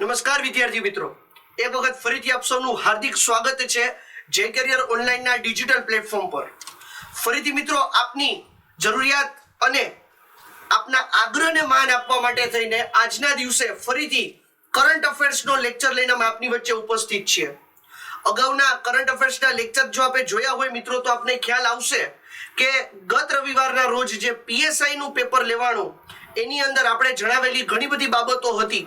નમસ્કાર વિદ્યાર્થી મિત્રો. એક વખત ફરીથી આપ સૌનું હાર્દિક સ્વાગત છે જે કેરિયર ઓનલાઈનના ડિજિટલ પ્લેટફોર્મ પર. ફરીથી મિત્રો, આપની જરૂરિયાત અને આપના આગ્રહને માન આપવા માટે થઈને આજના દિવસે ફરીથી કરંટ અફેર્સનો લેક્ચર લઈને અમે આપની વચ્ચે ઉપસ્થિત છીએ. અગાઉના કરંટ અફેર્સના લેક્ચર જો આપણે જોયા હોય મિત્રો, તો આપને ખ્યાલ આવશે કે ગત રવિવારના રોજ જે પીએસઆઈ નું પેપર લેવાનું, એની અંદર આપણે જણાવેલી ઘણી બધી બાબતો હતી.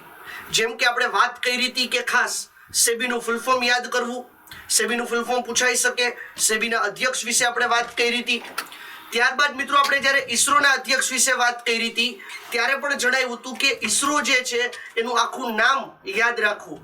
જેમ કે આપણે વાત કરી હતી કે ખાસ સેબીનું ફૂલ ફોર્મ યાદ કરવું. સેબીનું ફૂલ ફોર્મ પૂછાઈ શકે. સેબીના અધ્યક્ષ વિશે આપણે વાત કરી હતી. ત્યારબાદ મિત્રો આપણે જ્યારે ઈસરોના અધ્યક્ષ વિશે વાત કરી હતી, ત્યારે પણ જણાવ્યું હતું કે ઈસરો જે છે, એનું આખું નામ યાદ રાખવું.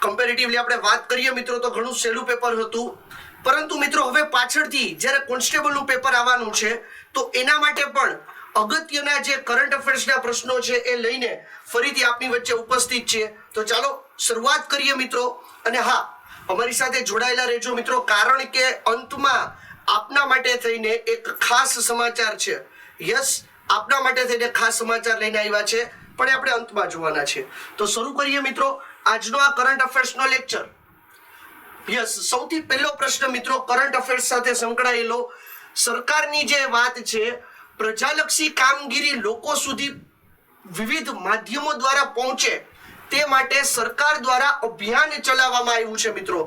કમ્પેરેટિવલી આપણે વાત કરીએ મિત્રો તો ઘણું સહેલું પેપર હતું. પરંતુ મિત્રો હવે પાછળથી જ્યારે કોન્સ્ટેબલનું પેપર આવવાનું છે, તો એના માટે પણ અગત્યના જે કરંટ અફેર્સના પ્રશ્નો છે એ લઈને ફરીથી આપની વચ્ચે ઉપસ્થિત છે તો ચાલો શરૂઆત કરીએ મિત્રો. અને હા, અમારી સાથે જોડાયેલા રહેજો મિત્રો. કારણ કે અંતમાં આપના માટે થઈને એક ખાસ સમાચાર છે. યસ, આપના માટે થઈને ખાસ સમાચાર લઈને આવ્યા છે, પણ આપણે અંતમાં જોવાના છે. તો શરૂ કરીએ મિત્રો આજનો આ કરંટ અફેર્સનો લેક્ચર યસ, સૌથી પહેલો પ્રશ્ન મિત્રો કરંટ અફેર્સ સાથે સંકળાયેલો. સરકારની જે વાત છે પ્રજાલક્ષી કામગીરી લોકો સુધી વિવિધ માધ્યમો દ્વારા પહોંચે તે માટે સરકાર દ્વારા અભિયાન ચલાવવામાં આવ્યું છે મિત્રો.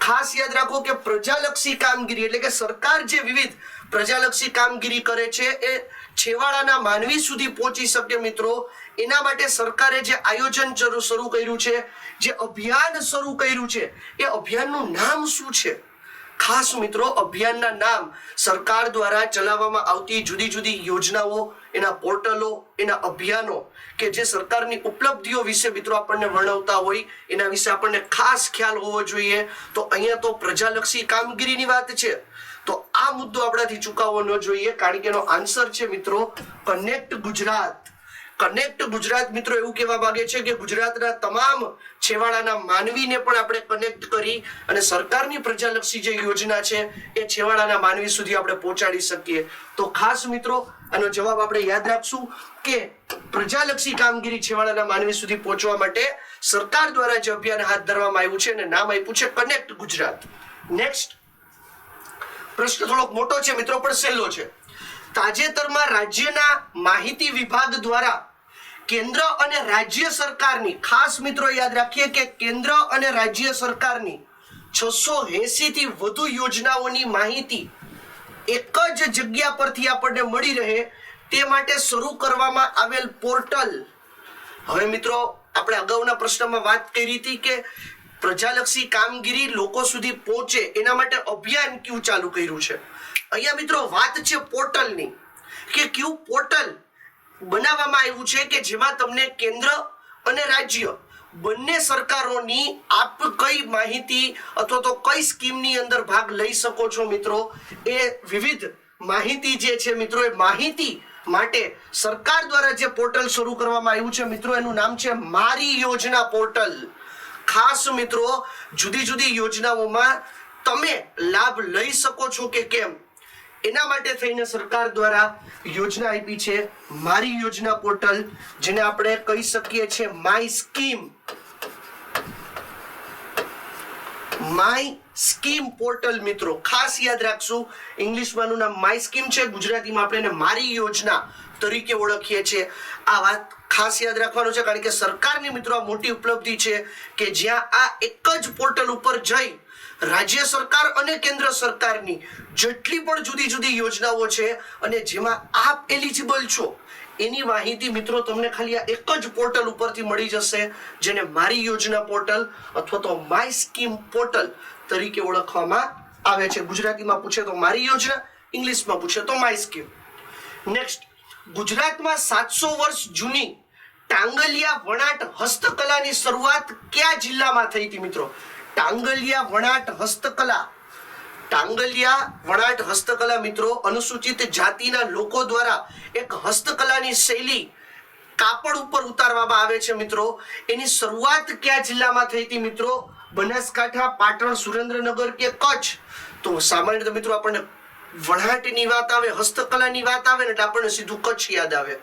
ખાસ યાદ રાખો કે પ્રજાલક્ષી કામગીરી એટલે કે સરકાર જે વિવિધ પ્રજાલક્ષી કામગીરી કરે છે એ છેવાડાના માનવી સુધી પહોંચી શકે મિત્રો. એના માટે સરકારે જે આયોજન શરૂ કર્યું છે, જે અભિયાન શરૂ કર્યું છે, એ અભિયાનનું નામ શું છે? ખાસ મિત્રો, અભિયાનના નામ સરકાર દ્વારા ચલાવવામાં આવતી જુદી જુદી યોજનાઓ, એના પોર્ટલો, એના અભિયાનો કે જે સરકારની ઉપલબ્ધિઓ વિશે મિત્રો આપણને વર્ણવતા હોય, એના વિશે આપણને ખાસ ખ્યાલ હોવો જોઈએ. તો અહીંયા તો પ્રજાલક્ષી કામગીરીની વાત છે. તો આ મુદ્દો આપણાથી ચૂકાવવો ન જોઈએ. કારણ કે એનો આન્સર છે મિત્રો કનેક્ટ ગુજરાત. કનેક્ટ ગુજરાત મિત્રો એવું કહેવા માંગે છે કે ગુજરાતના તમામ છેવાડાના માનવીને પણ આપણે કનેક્ટ કરી અને સરકારની પ્રજાલક્ષી જે યોજના છે એ છેવાડાના માનવી સુધી આપણે પહોંચાડી શકીએ. તો ખાસ મિત્રો, આનો જવાબ આપણે યાદ રાખશું કે પ્રજાલક્ષી કામગીરી છેવાડાના માનવી સુધી પહોંચવા માટે સરકાર દ્વારા જે અભિયાન હાથ ધરવામાં આવ્યું છે અને નામ આપ્યું છે કનેક્ટ ગુજરાત. નેક્સ્ટ પ્રશ્ન થોડોક મોટો છે મિત્રો, પણ સહેલો છે. તાજેતરમાં રાજ્યના માહિતી વિભાગ દ્વારા કેન્દ્ર અને રાજ્ય સરકારની, ખાસ મિત્રો યાદ રાખીએ કે કેન્દ્ર અને રાજ્ય સરકારની છસો થી વધુ યોજનાઓની માહિતી એક જ જગ્યા પરથી આપણને મળી રહે તે માટે શરૂ કરવામાં આવેલ પોર્ટલ. હવે મિત્રો, આપણે અગાઉના પ્રશ્નમાં વાત કરી હતી કે પ્રજાલક્ષી કામગીરી લોકો સુધી પહોંચે એના માટે અભિયાન ક્યુ ચાલુ કર્યું છે? અહીંયા મિત્રો, વાત છે પોર્ટલની કે ક્યુ પોર્ટલ બનાવવામાં આવ્યું છે કે જેમાં તમને કેન્દ્ર અને રાજ્ય બંને સરકારોની આપ કઈ માહિતી અથવા તો કઈ સ્કીમની અંદર ભાગ લઈ શકો છો મિત્રો? એ વિવિધ માહિતી જે છે મિત્રો, એ માહિતી માટે સરકાર દ્વારા જે પોર્ટલ શરૂ કરવામાં આવ્યું છે મિત્રો, એનું નામ છે મારી યોજના પોર્ટલ. ખાસ મિત્રો, જુદી જુદી યોજનાઓમાં તમે લાભ લઈ શકો છો કે કેમ? એના માટે થઈને સરકાર દ્વારા યોજના આપી છે. મારી યોજના પોર્ટલ, જેને આપણે કહી શકીએ છીએ my scheme. My scheme portal મિત્રો, ખાસ યાદ રાખશું ઇંગ્લિશમાંનું નામ માય સ્કીમ છે, ગુજરાતીમાં આપણે એને મારી યોજના તરીકે ઓળખીએ છીએ. આ વાત ખાસ યાદ રાખવાનું છે, કારણ કે સરકારની મિત્રો આ મોટી ઉપલબ્ધિ છે કે જ્યાં આ એક જ પોર્ટલ ઉપર જઈ રાજ્ય સરકાર અને કેન્દ્ર સરકારની જેટલી પણ જુદી જુદી યોજનાઓ છે અને જેમાં આપ એલિજિબલ છો, એની માહિતી મિત્રો તમને ખાલી આ એક જ પોર્ટલ ઉપરથી મળી જશે, જેને મારી યોજના પોર્ટલ અથવા તો માય સ્કીમ પોર્ટલ તરીકે ઓળખવામાં આવે છે. ગુજરાતીમાં પૂછે તો મારી યોજના, ઇંગ્લિશમાં પૂછે તો માય સ્કીમ. નેક્સ્ટ ગુજરાતમાં સાતસો વર્ષ જૂની ટાંગલિયા વણાટ હસ્તકલાની શરૂઆત કયા જિલ્લામાં થઈ હતી મિત્રો? ટાંગલિયા વણાટ હસ્તકલા. ટાંગલિયા વણાટ હસ્તકલા મિત્રો, અનુસૂચિત જાતિના લોકો દ્વારા એક હસ્તકલાની શૈલી કાપડ ઉપર ઉતારવામાં આવે છે મિત્રો. એની શરૂઆત કયા જિલ્લામાં થઈ હતી મિત્રો? બનાસકાંઠા, પાટણ, સુરેન્દ્રનગર કે કચ્છ? તો સામાન્ય રીતે મિત્રો આપણને વણાટની વાત આવે, હસ્તકલાની વાત આવે ને એટલે આપણને સીધું કચ્છ યાદ આવે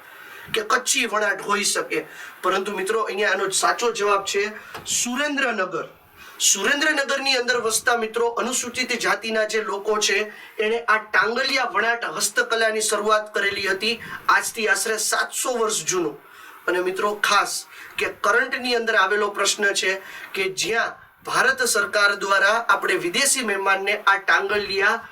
કે કચ્છી વણાટ હોઈ શકે. પરંતુ મિત્રો, અહીંયા આનો સાચો જવાબ છે સુરેન્દ્રનગર. સુરેન્દ્રનગરની અંદર વસતા મિત્રો, અનુસૂચિત જાતિના જે લોકો છે, એણે આ ટાંગલિયા વણાટ હસ્તકલાની શરૂઆત કરેલી હતી. આજથી આશરે સાતસો વર્ષ જૂનું. અને મિત્રો, ખાસ કે કરંટની અંદર આવેલો પ્રશ્ન છે કે જ્યાં ભારત સરકાર દ્વારા આપણે વિદેશી મહેમાનને આ ટાંગલિયા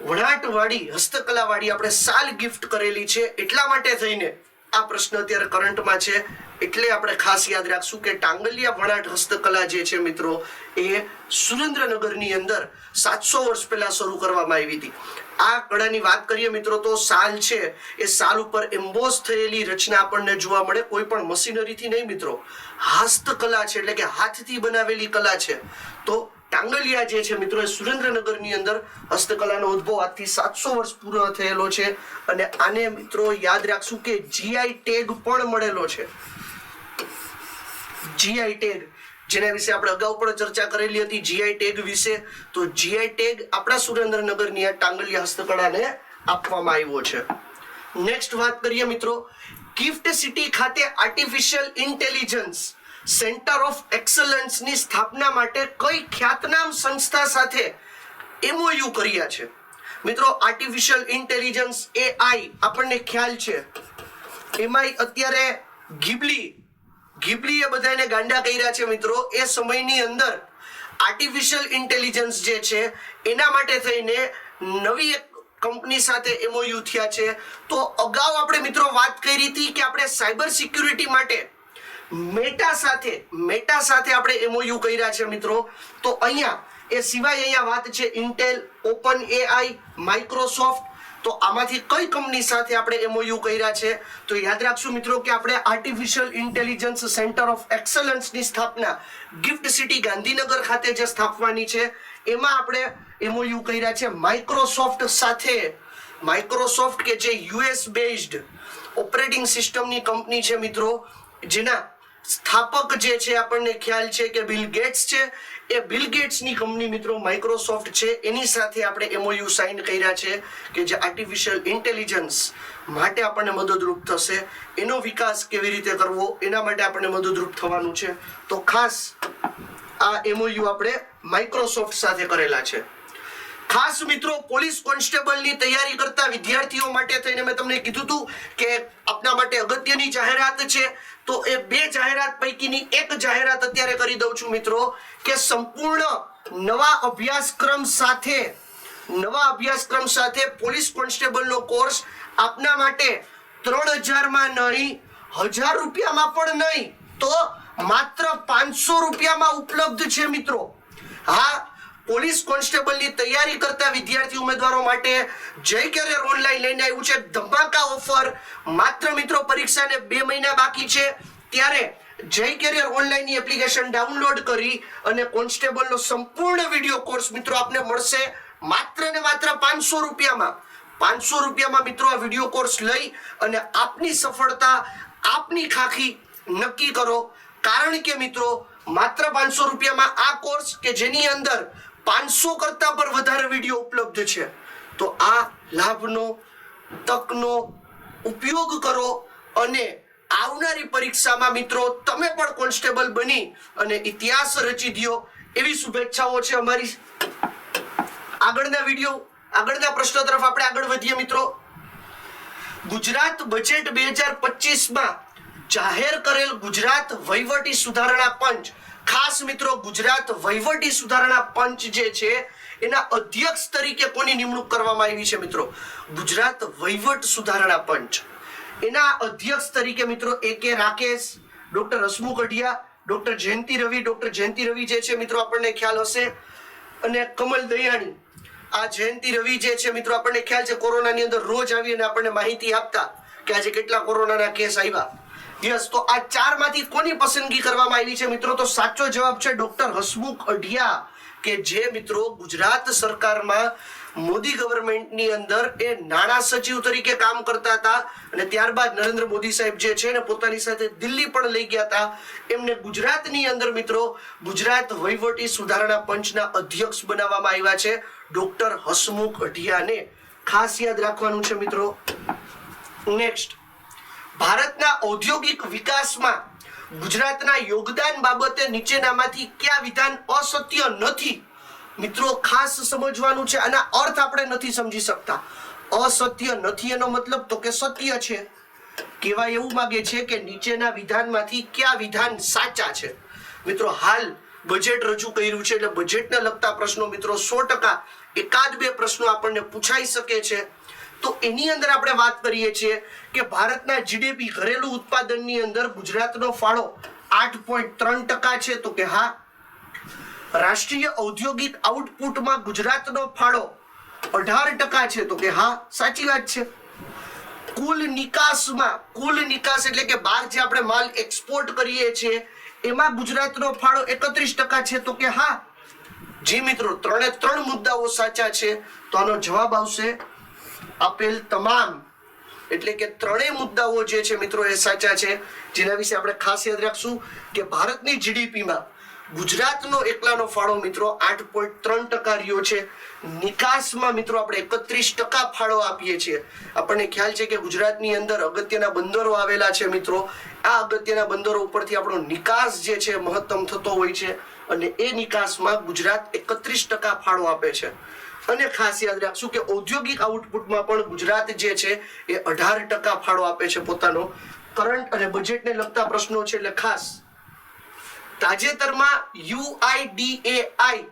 વણાટવાળી હસ્તકલાવાળી આપણે સાલ ગિફ્ટ કરેલી છે, એટલા માટે થઈને આ પ્રશ્ન અત્યારે કરંટમાં છે. એટલે આપણે ખાસ યાદ રાખશું કે ટાંગલિયા વણાટ હસ્તકલા જે છે મિત્રો, એ સુરેન્દ્રનગરની અંદર સાતસો વર્ષ પહેલા શરૂ કરવામાં આવી હતી. આ કળાની વાત કરીએ મિત્રો, તો સાલ છે, એ સાલ ઉપર એમ્બોસ થયેલી રચના આપણને જોવા મળે. કોઈ પણ મશીનરીથી નહીં મિત્રો. હસ્તકલા છે, એટલે કે હાથથી બનાવેલી કલા છે. તો ટાંગલિયા જે છે મિત્રો, એ સુરેન્દ્રનગરની અંદર હસ્તકલાનો ઉદ્ભવ આજથી સાતસો વર્ષ પૂર્ણ થયેલો છે. અને આને મિત્રો યાદ રાખશું કે જીઆઈ ટેગ પણ મળેલો છે. જીઆઈ ટેગ જેના વિશે આપણે અગાઉ પણ ચર્ચા કરેલી હતી જીઆઈ ટેગ વિશે, તો જીઆઈ ટેગ આપણા સુરેન્દ્રનગરની આ ટાંગલિયા હસ્તકળાને આપવામાં આવ્યો છે. નેક્સ્ટ વાત કરીએ મિત્રો, ગિફ્ટ સિટી ખાતે આર્ટિફિશિયલ ઇન્ટેલિજન્સ સેન્ટર ઓફ એક્સલન્સની સ્થાપના માટે કઈ ખ્યાતનામ સંસ્થા સાથે એમઓયુ કર્યા છે? મિત્રો આર્ટિફિશિયલ ઇન્ટેલિજન્સ એઆઈ આપણને ખ્યાલ છે. એમાંય અત્યારે ગિબલી ગિબલી એ બધાને ગાંડા કર્યા છે મિત્રો. એ સમયની અંદર આર્ટિફિશિયલ ઇન્ટેલિજન્સ જે છે, એના માટે થઈને નવી એક કંપની સાથે એમઓયુ થયા છે. તો અગાઉ આપણે મિત્રો વાત કરી હતી કે આપણે સાયબર સિક્યુરિટી માટે મેટા સાથે મેટા સાથે આપણે એમઓયુ કર્યા છે મિત્રો. તો અહીંયા, એ સિવાય અહીંયા વાત છે ઇન્ટેલ ઓપન એઆઈ માઇક્રોસોફ્ટ તો આમાંથી કઈ કંપની સાથે આપણે એમઓયુ કર્યા છે? તો યાદ રાખશું મિત્રો કે આપણે આર્ટિફિશિયલ ઇન્ટેલિજન્સ સેન્ટર ઓફ એક્સલન્સની સ્થાપના ગિફ્ટ સિટી ગાંધીનગર ખાતે જે સ્થાપવાની છે, એમાં આપણે એમઓયુ કર્યા છે માઇક્રોસોફ્ટ સાથે. માઇક્રોસોફ્ટ કે જે યુએસ બેઝડ ઓપરેટિંગ સિસ્ટમની કંપની છે મિત્રો, જેના સ્થાપક જે છે આપણને ખ્યાલ છે કે બિલ ગેટ્સ છે. એ બિલ ગેટ્સની કંપની મિત્રો માઇક્રોસોફ્ટ છે. એની સાથે આપણે એમઓયુ સાઇન કર્યા છે કે જે આર્ટિફિશિયલ ઇન્ટેલિજન્સ માટે આપણને મદદરૂપ થશે. એનો વિકાસ કેવી રીતે કરવો, એના માટે આપણને મદદરૂપ થવાનું છે. તો ખાસ આ એમઓયુ આપણે માઇક્રોસોફ્ટ સાથે કરેલા છે. ખાસ મિત્રો, પોલીસ કોન્સ્ટેબલની તૈયારી કરતા વિદ્યાર્થીઓ માટે થઈને મેં તમને કીધું હતું કે આપના માટે અગત્યની જાહેરાત છે. તો એ બે જાહેરાત પૈકીની એક જાહેરાત અત્યારે કરી દઉં છું મિત્રો, કે સંપૂર્ણ નવા અભ્યાસક્રમ સાથે, નવા અભ્યાસક્રમ સાથે પોલીસ કોન્સ્ટેબલનો કોર્સ આપના માટે ત્રણ હજારમાં નહીં, હજાર રૂપિયામાં પણ નહીં, તો માત્ર પાંચસો રૂપિયામાં ઉપલબ્ધ છે મિત્રો. હા પોલીસ કોન્સ્ટેબલની તૈયારી કરતા વિદ્યાર્થી ઉમેદવારો માટે જય કેરિયર ઓનલાઈન લઈને આવ્યું છે? ધમાકા ઓફર. માત્ર મિત્રો, પરીક્ષાને બે મહિના બાકી છે. ત્યારે જય કેરિયર ઓનલાઈનની એપ્લિકેશન ડાઉનલોડ કરી અને કોન્સ્ટેબલનો સંપૂર્ણ વીડિયો કોર્સ મિત્રો આપને મળશે માત્ર ને માત્ર પાંચસો રૂપિયામાં. પાંચસો રૂપિયામાં મિત્રો આ વીડિયો કોર્સ લઈ અને આપની સફળતા, આપની ખાખી નક્કી કરો. કારણ કે મિત્રો, માત્ર પાંચસો રૂપિયામાં આ કોર્સ કે જેની અંદર પાંચસો કરતા પર વધારે વીડિયો ઉપલબ્ધ છે. તો આ લાભનો, તકનો ઉપયોગ કરો અને આવનારી પરીક્ષામાં મિત્રો તમે પણ કોન્સ્ટેબલ બની અને ઇતિહાસ રચી દો એવી શુભેચ્છાઓ છે અમારી. આગળના વીડિયો, આગળના પ્રશ્નો તરફ આપણે આગળ વધીએ મિત્રો. ગુજરાત બજેટ બે હજાર પચીસમાં જાહેર કરેલ ગુજરાત વહીવટી સુધારણા પંચ ખાસ મિત્રો ગુજરાત વહીવટી સુધારણા પંચ જે છે, એના અધ્યક્ષ તરીકે કોની નિમણૂક કરવામાં આવી છે મિત્રો? ગુજરાત વહીવટ સુધારણા પંચ. એના અધ્યક્ષ તરીકે મિત્રો એ કે Rakesh, doctor Hasmukh Adhia, doctor Jayanti Ravi, doctor Jayanti Ravi જે છે મિત્રો આપણને ખ્યાલ હશે. અને કમલ દયાણી, આ જયંતિ રવિ જે છે મિત્રો આપણને ખ્યાલ છે, કોરોનાની અંદર રોજ આવી અને આપણને માહિતી આપતા કે આજે કેટલા કોરોનાના કેસ આવ્યા. યસ તો આ ચારમાંથી કોની પસંદગી કરવામાં આવી છે? મિત્રો, તો સાચો જવાબ છે ડોક્ટર હસમુખ અઢિયા કે જે મિત્રો ગુજરાત સરકારમાં મોદી ગવર્મેન્ટની અંદર એ નાણાં સચિવ તરીકે કામ કરતા હતા અને ત્યારબાદ નરેન્દ્ર મોદી સાહેબ જે છે ને પોતાની સાથે દિલ્હી પણ લઈ ગયા હતા. એમને ગુજરાતની અંદર મિત્રો ગુજરાત વહીવટી સુધારણા પંચના અધ્યક્ષ બનાવવામાં આવ્યા છે ડોક્ટર હસમુખ અઢિયાને. ખાસ યાદ રાખવાનું છે મિત્રો. નેક્સ્ટ ભારતના ઔદ્યોગિક વિકાસમાં ગુજરાતના યોગદાન બાબતે નીચેનામાંથી કયા વિધાન અસત્ય નથી? મિત્રો, ખાસ સમજવાનું છે, આના અર્થ આપણે નથી સમજી શકતા. અસત્ય નથી એનો મતલબ તો કે સત્ય છે. કેવા એવું માગે છે કે નીચેના વિધાનમાંથી કયા વિધાન સાચા છે? મિત્રો, હાલ બજેટ રજૂ કર્યું છે એટલે બજેટને લગતા પ્રશ્નો મિત્રો સો ટકા એકાદ બે પ્રશ્નો આપણને પૂછાઈ શકે છે. તો એની અંદર આપણે વાત કરીએ છીએ કે ભારતના જીડીપી ઘરેલું ઉત્પાદનની અંદર ગુજરાતનો ફાળો આઠ પોઈન્ટ ત્રણ ટકા છે. તો કે હા, રાષ્ટ્રીય ઔદ્યોગિક આઉટપુટમાં ગુજરાતનો ફાળો અઢાર ટકા છે. તો કે હા, સાચી વાત છે. કુલ નિકાસમાં, કુલ નિકાસ એટલે કે બહાર જે આપણે માલ એક્સપોર્ટ કરીએ છીએ, એમાં ગુજરાતનો ફાળો એકત્રીસ ટકા છે. તો કે હા, જી મિત્રો, ત્રણે ત્રણ મુદ્દાઓ સાચા છે. તો આનો જવાબ આવશે આપેલ તમામ, એટલે કે ત્રણેય મુદ્દાઓ જે છે મિત્રો એ સાચા છે, જેના વિશે આપણે ખાસ યાદ રાખશું કે ભારતની જીડીપીમાં ગુજરાતનો એકલાનો ફાળો મિત્રો આઠ પોઈન્ટ ત્રણ ટકા રહ્યો છે. નિકાસમાં મિત્રો આપણે એકત્રીસ ટકા ફાળો આપીએ છીએ. આપણને ખ્યાલ છે કે ગુજરાતની અંદર અગત્યના બંદરો આવેલા છે મિત્રો. આ અગત્યના બંદરો ઉપરથી આપણો નિકાસ જે છે મહત્તમ થતો હોય છે અને એ નિકાસમાં ગુજરાત એકત્રીસ ટકા ફાળો આપે છે. અને ખાસ યાદ રાખશું કે ઔદ્યોગિક આઉટપુટમાં પણ ગુજરાત જે છે એ અઢાર ટકા ફાળો આપે છે પોતાનો. કરંટ અને બજેટને લગતા પ્રશ્નો છે એટલે ખાસ તાજેતરમાં UIDAI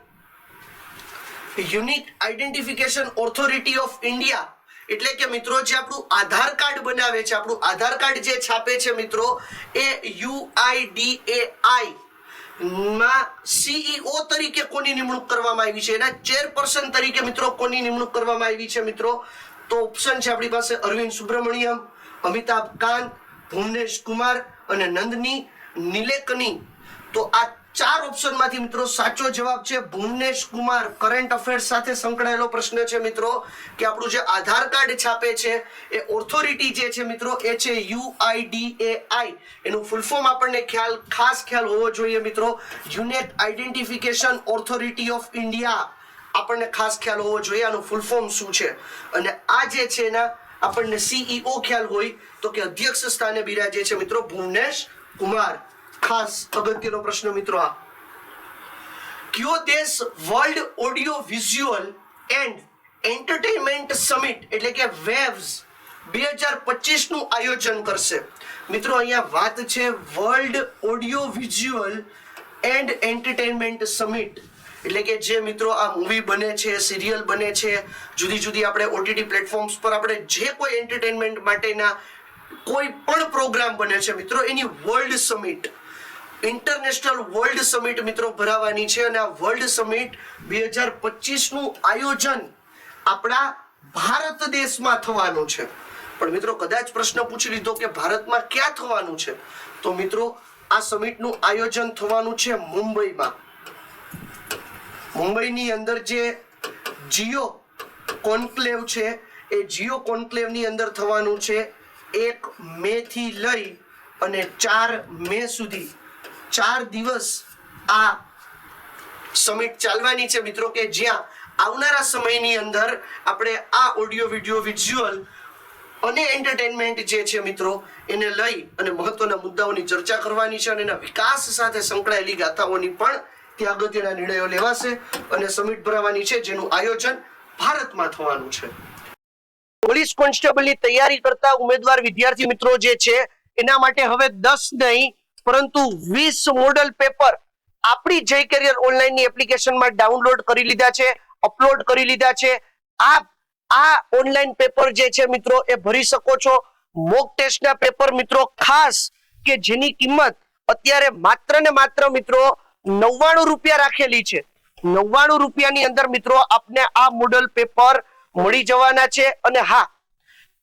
unique identification authority of India એટલે કે મિત્રો જે આપણું આધાર કાર્ડ બનાવે છે, આપણું આધાર કાર્ડ જે છાપે છે મિત્રો એ યુઆઈડીએઆઈ. માં સીઈઓ તરીકે કોની નિમણૂક કરવામાં આવી છે? એના ચેરપર્સન તરીકે મિત્રો કોની નિમણૂક કરવામાં આવી છે મિત્રો? તો ઓપ્શન છે આપણી પાસે અરવિંદ સુબ્રમણ્યમ, અમિતાભ કાંત, ભુવનેશ કુમાર અને નંદની નિલેકની. તો આ ચાર ઓપ્શનમાંથી મિત્રો સાચો જવાબ છે ભુવનેશ કુમાર. કરંટ અફેર્સ સાથે સંકળાયેલો પ્રશ્ન છે મિત્રો કે આપણું જે આધાર કાર્ડ છાપે છે એ ઓથોરિટી જે છે મિત્રો એ છે યુઆઈડીએઆઈ એનું ફૂલ ફોર્મ આપણને ખ્યાલ, ખાસ ખ્યાલ હોવો જોઈએ મિત્રો. Unique identification authority of India આપણને ખાસ ખ્યાલ હોવો જોઈએ આનું ફૂલ ફોર્મ શું છે. અને આ જે છે એના આપણને સીઈઓ ખ્યાલ હોય તો કે અધ્યક્ષ સ્થાને બિરાજે છે મિત્રો ભુવનેશ કુમાર. ખાસ અગત્યનો પ્રશ્ન મિત્રો આ. કયો દેશ world audio visual and entertainment summit એટલે કે વેવ્સ, બે હજાર પચીસનું આયોજન કરશે? મિત્રો અહીંયા વાત છે world audio visual and entertainment summit એટલે કે જે મિત્રો આ મૂવી બને છે સિરિયલ બને છે, જુદી જુદી આપણે ઓટીટી પ્લેટફોર્મ્સ પર આપણે જે કોઈ એન્ટરટેનમેન્ટ માટેના કોઈ પણ પ્રોગ્રામ બને છે, મિત્રો એની world summit international world summit મિત્રો ભરાવાની છે અને આ વર્લ્ડ સમિટ બે હજારનું આયોજન આપણા ભારત દેશમાં થવાનું છે. પણ મિત્રો કદાચ પ્રશ્ન પૂછી લીધો કે ભારતમાં ક્યાં થવાનું છે? તો મિત્રો આ સમિટનું આયોજન થવાનું છે મુંબઈમાં. મુંબઈની અંદર જે જીઓ કોન્ક્લેવ છે, એ જીઓ કોન્ક્લેવની અંદર થવાનું છે. એક મે થી લઈ અને ચાર મે સુધી ચાર દિવસ આ સમિટ ચાલવાની છે મિત્રો કે જ્યાં આવનારા સમયની અંદર આપણે આ ઓડિયો વિડિયો વિઝ્યુઅલ અને એન્ટરટેનમેન્ટ જે છે મિત્રો, એને લઈ અને મહત્વના મુદ્દાઓની ચર્ચા કરવાની છે અને એના વિકાસ સાથે સંકળાયેલી ગાથાઓની પણ ત્યાં અગત્યના નિર્ણયો લેવાશે અને સમિટ ભરાવાની છે જેનું આયોજન ભારતમાં થવાનું છે. પોલીસ કોન્સ્ટેબલની તૈયારી કરતા ઉમેદવાર વિદ્યાર્થી મિત્રો જે છે, એના માટે હવે દસ નહીં પરંતુ વીસ મોડલ પેપર આપણી જય કેરિયર ઓનલાઈનની એપ્લિકેશનમાં ડાઉનલોડ કરી લીધા છે અપલોડ કરી લીધા છે. આપ આ ઓનલાઈન પેપર જે છે મિત્રો, એ ભરી શકો છો. મોક ટેસ્ટના પેપર મિત્રો, ખાસ કે જેની કિંમત અત્યારે માત્ર ને માત્ર મિત્રો નવ્વાણું રૂપિયા રાખેલી છે. નવ્વાણું રૂપિયાની અંદર મિત્રો આપને આ મોડલ પેપર મળી જવાના છે. અને હા,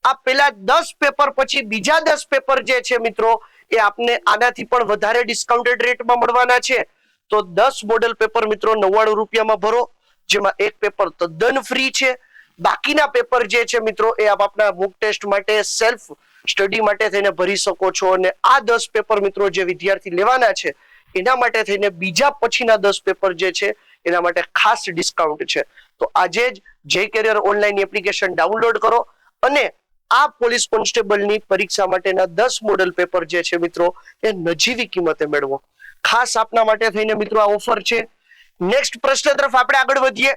આ પેલા દસ પેપર પછી બીજા દસ પેપર જે છે મિત્રો એ આપને આનાથી પણ વધારે ડિસ્કાઉન્ટેડ રેટમાં મળવાના છે. તો દસ મોડલ પેપર મિત્રો નવ્વાણું રૂપિયામાં ભરો, જેમાં એક પેપર તદ્દન ફ્રી છે. બાકીના પેપર જે છે મિત્રો એ આપ આપના બુક ટેસ્ટ માટે સેલ્ફ સ્ટડી માટે થઈને ભરી શકો છો. અને આ દસ પેપર મિત્રો જે વિદ્યાર્થી લેવાના છે, એના માટે થઈને બીજા પછીના દસ પેપર જે છે, એના માટે ખાસ ડિસ્કાઉન્ટ છે. તો આજે જ જે કેરિયર ઓનલાઈન એપ્લિકેશન ડાઉનલોડ કરો અને આ પોલીસ કોન્સ્ટેબલની પરીક્ષા માટેના દસ મોડલ પેપર જે છે મિત્રો, એ નજીવી કિંમતે મેળવો. ખાસ આપના માટે થઈને મિત્રો આ ઓફર છે. નેક્સ્ટ પ્રશ્ન તરફ આપણે આગળ વધીએ.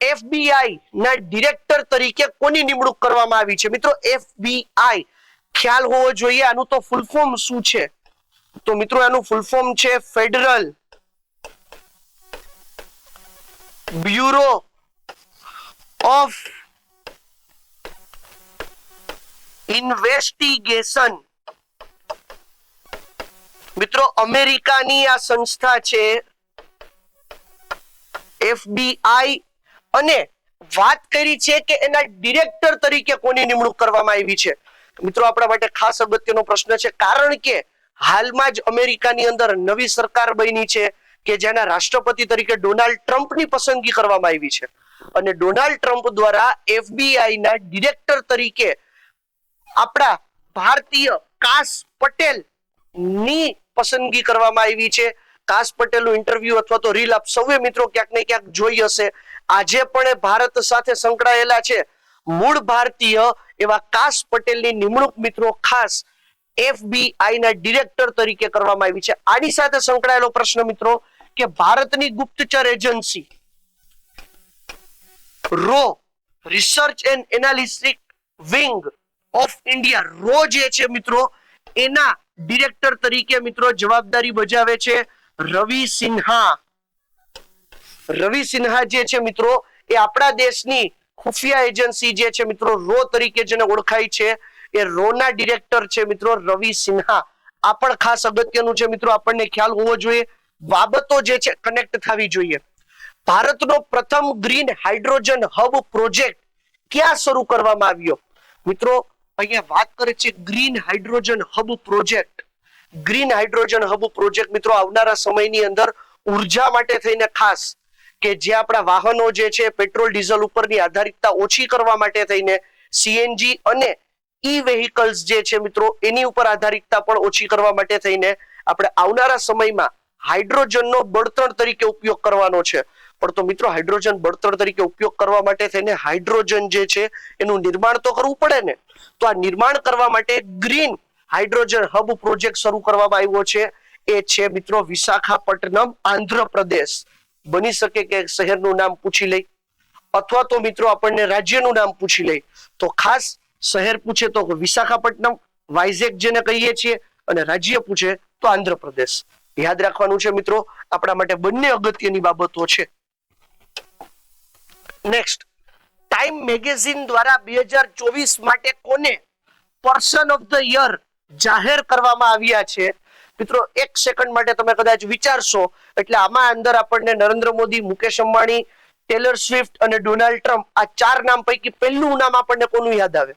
એફબીઆઈ ના ડિરેક્ટર તરીકે કોની નિમણૂક કરવામાં આવી છે? મિત્રો એફબીઆઈ ખ્યાલ હોવો જોઈએ. આનું તો ફૂલ ફોર્મ શું છે? તો મિત્રો એનું ફૂલ ફોર્મ છે ફેડરલ બ્યુરો ઓફ ઇન્વેસ્ટિગેશન મિત્રો, અમેરિકાની આ સંસ્થા છે એફબીઆઈ અને વાત કરી છે કે એના ડિરેક્ટર તરીકે કોની નિમણૂક કરવામાં આવી છે. મિત્રો, આપણા માટે ખાસ અગત્યનો પ્રશ્ન છે, કારણ કે હાલમાં જ અમેરિકાની અંદર નવી સરકાર બની છે કે જેના રાષ્ટ્રપતિ તરીકે ડોનાલ્ડ ટ્રમ્પની પસંદગી કરવામાં આવી છે. અને ડોનાલ્ડ ટ્રમ્પ દ્વારા એફબીઆઈ ના ડિરેક્ટર તરીકે આપણા ભારતીય કાસ પટેલની પસંદગી કરવામાં આવી છે. કાસ પટેલનું ઇન્ટરવ્યુ અથવા તો રીલ આપ સૌએ મિત્રો ક્યાંક ને ક્યાંક જોઈ હશે. આજે પણ ભારત સાથે સંકળાયેલા છે. મૂળ ભારતીય એવા કાસ પટેલની નિમણૂક મિત્રો ખાસ એફબીઆઈ ના ડિરેક્ટર તરીકે કરવામાં આવી છે. આની સાથે સંકળાયેલો પ્રશ્ન મિત્રો કે ભારતની ગુપ્તચર agency row research and એનાલિસ્ટિક wing India row જે છે મિત્રો, એના ડિરેક્ટર તરીકે મિત્રો જવાબદારી બજાવે છે રવિ સિન્હા. રવિ સિન્હા જે છે મિત્રો, એ આપણા દેશની ખુફિયા એજન્સી જે છે મિત્રો, રો તરીકે જેને ઓળખાય છે, એ રોના ડિરેક્ટર છે મિત્રો રવિ સિન્હા. આ પણ ખાસ અગત્યનું છે મિત્રો, આપણને ખ્યાલ હોવો જોઈએ. બાબતો જે છે કનેક્ટ થવી જોઈએ. ભારતનો પ્રથમ ગ્રીન હાઇડ્રોજન હબ પ્રોજેક્ટ ક્યાં શરૂ કરવામાં આવ્યો? મિત્રો અહીંયા વાત કરે છે green hydrogen hub project green hydrogen hub project મિત્રો આવનારા સમયની અંદર ઊર્જા માટે થઈને ખાસ કે જે આપણા વાહનો જે છે, પેટ્રોલ, ડીઝલ ઉપરની આધારિતતા ઓછી કરવા માટે થઈને સીએનજી અને ઈ વેહિકલ્સ જે છે મિત્રો, એની ઉપર આધારિતતા પણ ઓછી કરવા માટે થઈને આપણે આવનારા સમયમાં હાઇડ્રોજનનો બળતણ તરીકે ઉપયોગ કરવાનો છે. પણ તો મિત્રો હાઇડ્રોજન બળતણ તરીકે ઉપયોગ કરવા માટે થઈને હાઇડ્રોજન જે છે, એનું નિર્માણ તો કરવું પડે ને? તો આ નિર્માણ કરવા માટે ગ્રીન હાઇડ્રોજન હબ પ્રોજેક્ટ શરૂ કરવામાં આવ્યો છે. એ છે મિત્રો વિશાખાપટ્ટનમ, આંધ્રપ્રદેશ. બની શકે કે શહેરનું નામ પૂછી લઈ. અથવા તો મિત્રો આપણને રાજ્યનું નામ પૂછી લઈ. તો ખાસ શહેર પૂછે તો વિશાખાપટ્ટનમ, વાઇઝેક જેને કહીએ છીએ અને રાજ્ય પૂછે તો આંધ્રપ્રદેશ. યાદ રાખવાનું છે મિત્રો, આપણા માટે બંને અગત્યની બાબતો છે. નેક્સ્ટ ટાઈમ મેગેઝિન દ્વારા બે હજાર ચોવીસ માટે કોને પર્સન ઓફ ધ યર જાહેર કરવામાં આવ્યા છે? મિત્રો, એક સેકન્ડ માટે તમે કદાચ વિચારશો, એટલે આમાં અંદર આપણને નરેન્દ્ર મોદી, મુકેશ અંબાણી, ટેલર સ્વિફ્ટ અને ડોનાલ્ડ ટ્રમ્પ આ ચાર નામ પૈકી પહેલું નામ આપણને કોનું યાદ આવે?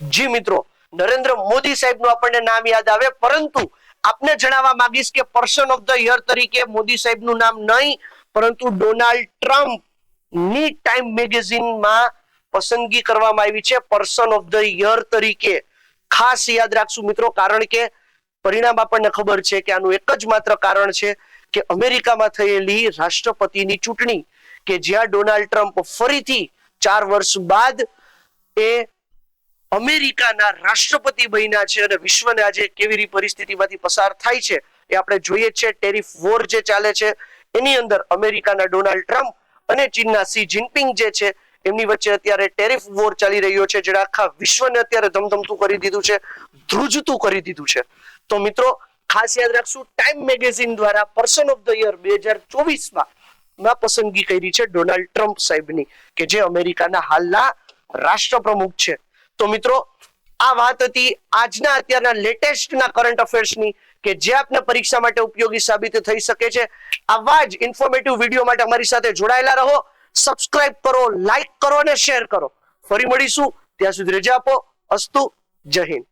જી મિત્રો, નરેન્દ્ર મોદી સાહેબનું આપણને નામ યાદ આવે, પરંતુ આપને જણાવવા માંગીશ કે પર્સન ઓફ ધ યર તરીકે મોદી સાહેબનું નામ નહીં, પરંતુ ડોનાલ્ડ ટ્રમ્પ ની ટાઈમ મેગેઝિનમાં પસંદગી કરવામાં આવી છે પર્સન ઓફ ધ યર તરીકે. ખાસ યાદ રાખશું મિત્રો, કારણ કે પરિણામ આપણને ખબર છે કે આનું એક જ માત્ર કારણ છે કે અમેરિકામાં થયેલી રાષ્ટ્રપતિની ચૂંટણી, કે જ્યાં ડોનાલ્ડ ટ્રમ્પ ફરીથી ચાર વર્ષ બાદ એ અમેરિકાના રાષ્ટ્રપતિ બન્યા છે અને વિશ્વને આજે કેવી પરિસ્થિતિમાંથી પસાર થાય છે એ આપણે જોઈએ છે. ટેરિફ વોર જે ચાલે છે, એની અંદર અમેરિકાના ડોનાલ્ડ ટ્રમ્પ અને ચીનના સી જિનપિંગ જે છે, એમની વચ્ચે અત્યારે ટેરિફ વોર ચાલી રહ્યો છે, જેણે આખા વિશ્વને અત્યારે ધમધમતું કરી દીધું છે, ધ્રુજતું કરી દીધું છે. તો મિત્રો, ખાસ યાદ રાખશું ટાઈમ મેગેઝિન દ્વારા પર્સન ઓફ ધ યર બે હજાર ચોવીસમાં માં પસંદગી કરી છે ડોનાલ્ડ ટ્રમ્પ સાહેબની, કે જે અમેરિકાના હાલના રાષ્ટ્રપ્રમુખ છે. તો મિત્રો, આ વાત હતી આજના અત્યારના લેટેસ્ટના કરંટ અફેર્સની કે જે આપને પરીક્ષા માટે ઉપયોગી સાબિત થઈ શકે છે. આવા જ ઇન્ફોર્મેટિવ વીડિયો માટે અમારી સાથે જોડાયેલા રહો. સબસ્ક્રાઇબ કરો લાઈક કરો અને શેર કરો. ફરી મળીશું. ત્યાં સુધી રજા આપો. અસ્તુ, જય હિન્દ.